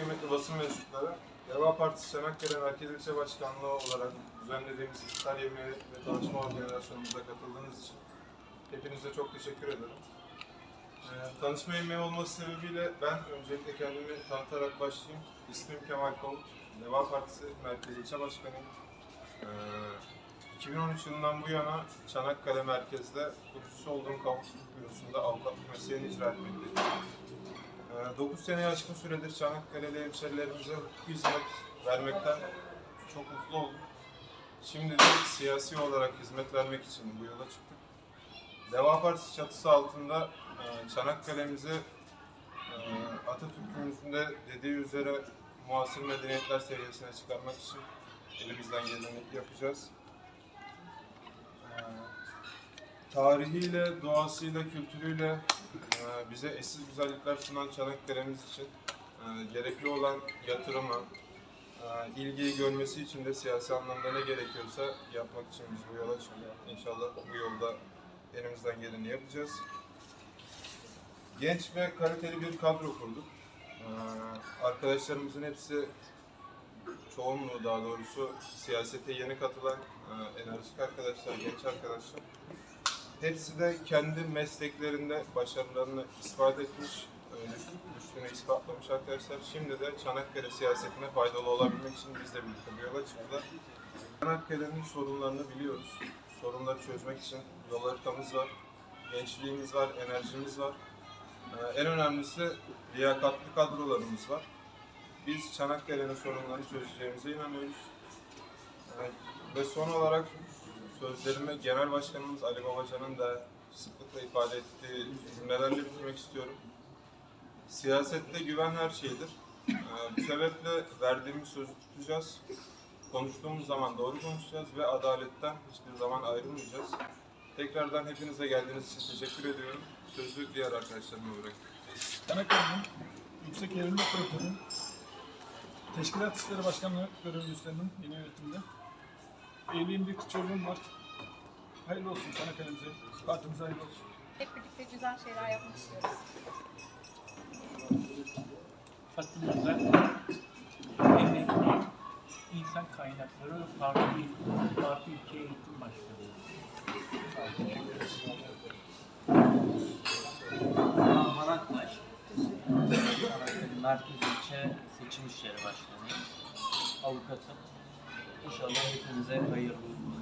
kıymetli basın mensupları, Deva Partisi Çanakkale Merkez İlçe Başkanlığı olarak düzenlediğimiz iftar yemeği ve tanışma organizasyonumuza katıldığınız için hepinize çok teşekkür ederim. Ee, tanışma yemeği olması sebebiyle ben öncelikle kendimi tanıtarak başlayayım. İsmim Kemal Kovut, Deva Partisi Merkez İlçe Başkanıyım. Ee, 2013 yılından bu yana Çanakkale merkezde kurucusu olduğum kavukçuluk bürosunda avukatlık mesleğini icra etmekteyim. 9 seneye aşkın süredir Çanakkale'de hemşerilerimize hizmet vermekten çok mutlu oldum. Şimdi de siyasi olarak hizmet vermek için bu yola çıktık. Deva Partisi çatısı altında e, Çanakkale'mizi e, Atatürk'ümüzün de dediği üzere muasır medeniyetler seviyesine çıkarmak için elimizden geleni yapacağız. E, tarihiyle, doğasıyla, kültürüyle bize eşsiz güzellikler sunan Çanakkale'miz için e, gerekli olan yatırımı, e, ilgiyi görmesi için de siyasi anlamda ne gerekiyorsa yapmak için biz bu yola çıktık. İnşallah bu yolda elimizden geleni yapacağız. Genç ve kaliteli bir kadro kurduk. E, arkadaşlarımızın hepsi çoğunluğu daha doğrusu siyasete yeni katılan enerjik arkadaşlar, genç arkadaşlar. Hepsi de kendi mesleklerinde başarılarını ispat etmiş, üstüne ispatlamış arkadaşlar. Şimdi de Çanakkale siyasetine faydalı olabilmek için biz de birlikte bu yola çıktılar. Çanakkale'nin sorunlarını biliyoruz. Sorunları çözmek için yol haritamız var, gençliğimiz var, enerjimiz var. E, En önemlisi liyakatli kadrolarımız var. Biz Çanakkale'nin sorunlarını çözeceğimize inanıyoruz. E, Ve son olarak sözlerimi Genel Başkanımız Ali Babacan'ın da sıklıkla ifade ettiği cümlelerle bitirmek istiyorum. Siyasette güven her şeydir. Ee, Bu sebeple verdiğimiz sözü tutacağız. Konuştuğumuz zaman doğru konuşacağız ve adaletten hiçbir zaman ayrılmayacağız. Tekrardan hepinize geldiğiniz için teşekkür ediyorum. Sözü diğer arkadaşlarıma bırakıyorum. Çanakkale'nin Yüksek Eğitimli Otorite'nin Teşkilat İşleri Başkanlığı üstlendim yeni yönetimde. Evliyim bir çocuğum var. Hayırlı olsun Çanakkale'mize, partimize hayırlı olsun. Hep birlikte güzel şeyler yapmak istiyoruz. Fatma'da emekli insan kaynakları parti, parti ülke eğitim başkanı. Çanakkale Merkez İlçe Seçim İşleri Başkanı, avukatım. İnşallah hepinize hayırlı uğurlu